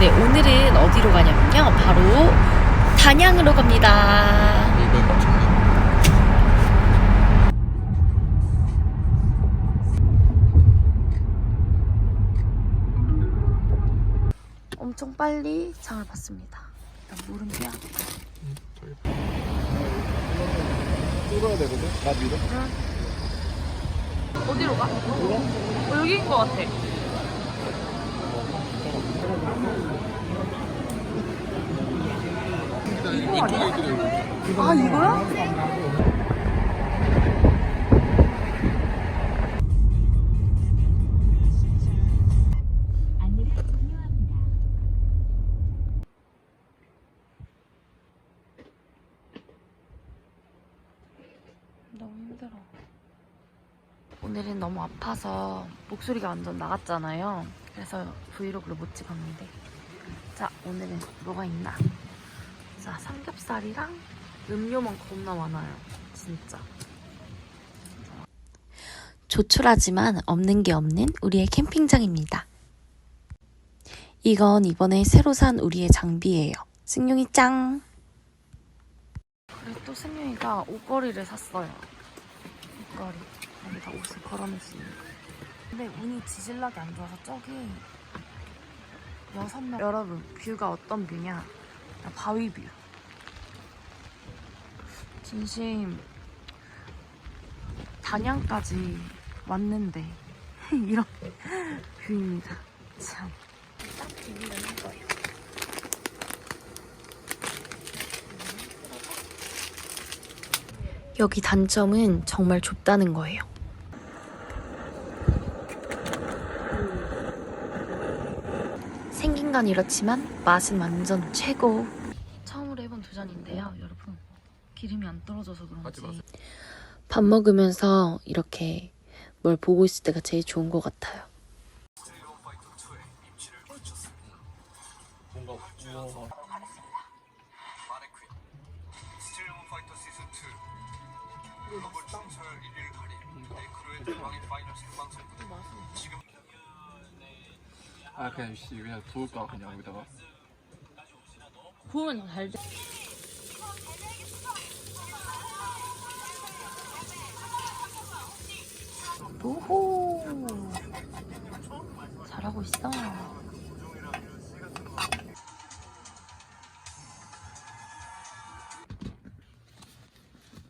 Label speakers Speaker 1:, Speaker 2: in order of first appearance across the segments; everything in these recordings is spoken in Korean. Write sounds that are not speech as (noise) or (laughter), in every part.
Speaker 1: 네, 오늘은 어디로 가냐면요. 바로 단양으로 갑니다.
Speaker 2: 엄청
Speaker 1: 빨리 장을 봤습니다. 일단 물은 빼야 돼.
Speaker 2: 뚫어야 되거든? 나 밀어?
Speaker 1: 어디로 가? 어, 여기인 것 같아.
Speaker 2: 일단
Speaker 1: 아, 이거야? 너무 힘들어. 오늘은 너무 아파서 목소리가 완전 나갔잖아요. 그래서 브이로그를 못 찍었는데. 자, 오늘은 뭐가 있나? 자, 삼겹살이랑 음료만 겁나 많아요. 진짜. 조촐하지만 없는 게 없는 우리의 캠핑장입니다. 이건 이번에 새로 산 우리의 장비예요. 승용이 짱! 그리고 또 승용이가 옷걸이를 샀어요. 옷걸이. 여기다 옷을 걸어놓을 수 있는 거. 근데 운이 지질나게 안 좋아서 저기 여섯 명. 여러분, 뷰가 어떤 뷰냐? 바위 뷰. 진심 단양까지 왔는데 (laughs) 이런 뷰입니다. 참. 딱 비비면 이거예요. 여기 단점은 정말 좁다는 거예요. 건 이렇지만 맛은 완전 최고. 처음으로 해본 도전인데요, 여러분. 기름이 안 떨어져서 그런지. 밥 먹으면서 이렇게 뭘 보고 있을 때가 제일 좋은 것 같아요.
Speaker 2: 뭔가 우와
Speaker 3: 스틸 파이터 시즌 2 글로벌 춘철 1위를 가린 네크로의 대박인 파이널 생방송 무대 지금
Speaker 2: 아 그냥 씨 그냥 두을까 그냥 여기다가
Speaker 1: 구우면 잘 돼. 오호. 잘하고 있어.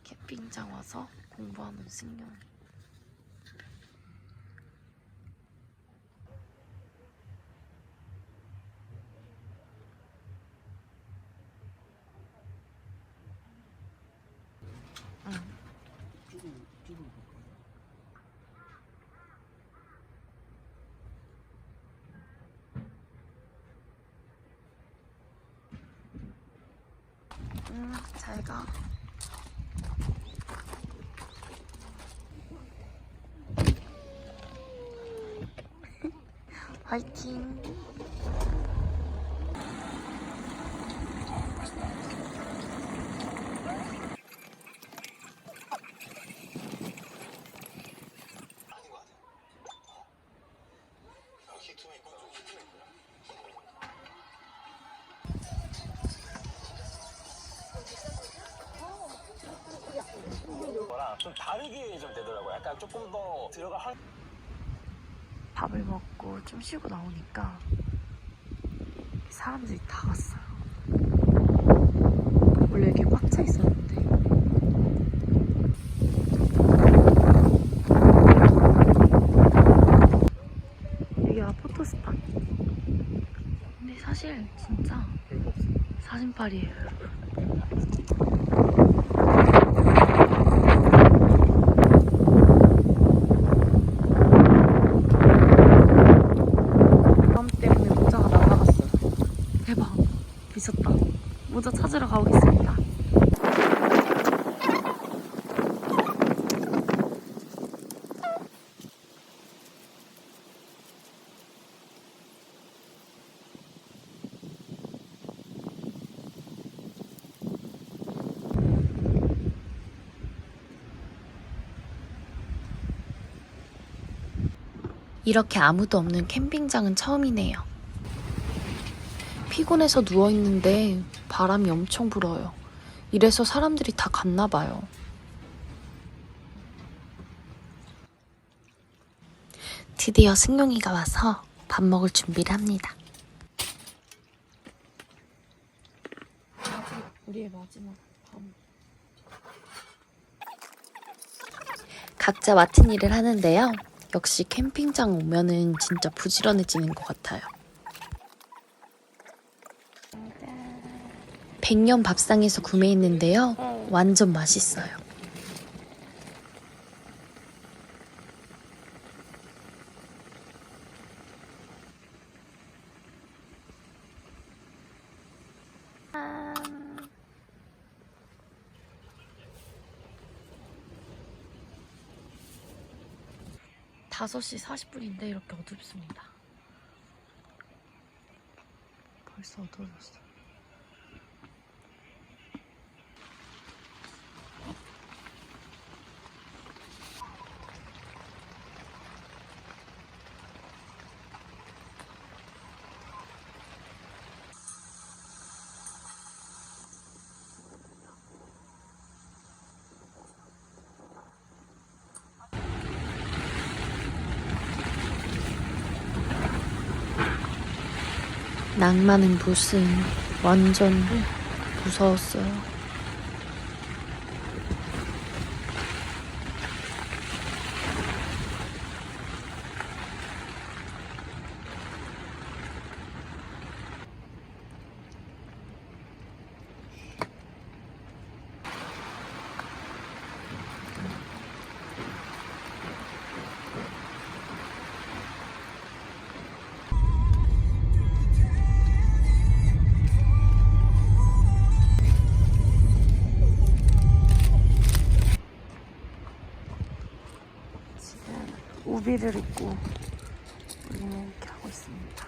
Speaker 1: 캠핑장 와서 공부하는 승용. 응, 잘 가. 화이팅.
Speaker 4: 좀 다르게 좀 되더라고요. 약간 조금 더 들어가 한
Speaker 1: 밥을 먹고 좀 쉬고 나오니까 사람들이 다 갔어요. 원래 이렇게 꽉 차 있었는데. 여기가 포토스팟. 근데 사실 진짜 사진빨이에요. 하겠습니다. 이렇게 아무도 없는 캠핑장은 처음이네요. 피곤해서 누워있는데 바람이 엄청 불어요. 이래서 사람들이 다 갔나 봐요. 드디어 승용이가 와서 밥 먹을 준비를 합니다. 우리의 마지막 밤. 각자 맡은 일을 하는데요. 역시 캠핑장 오면은 진짜 부지런해지는 것 같아요. 백년 밥상에서 구매했는데요. 완전 맛있어요. 다섯 시 40분인데 이렇게 어둡습니다. 벌써 어두워졌어. 낭만은 무슨 완전 무서웠어요. 우비를 입고 우리는 이렇게 하고 있습니다.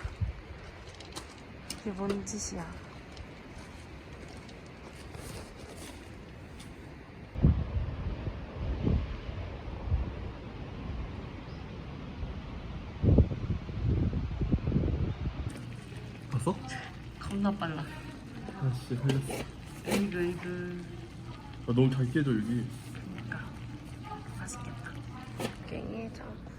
Speaker 1: 이게 뭔 짓이야?
Speaker 2: 봤어?
Speaker 1: 겁나 빨라.
Speaker 2: 아씨 살렸어
Speaker 1: 이그 이그
Speaker 2: 아, 너무 잘 깨져 여기
Speaker 1: to.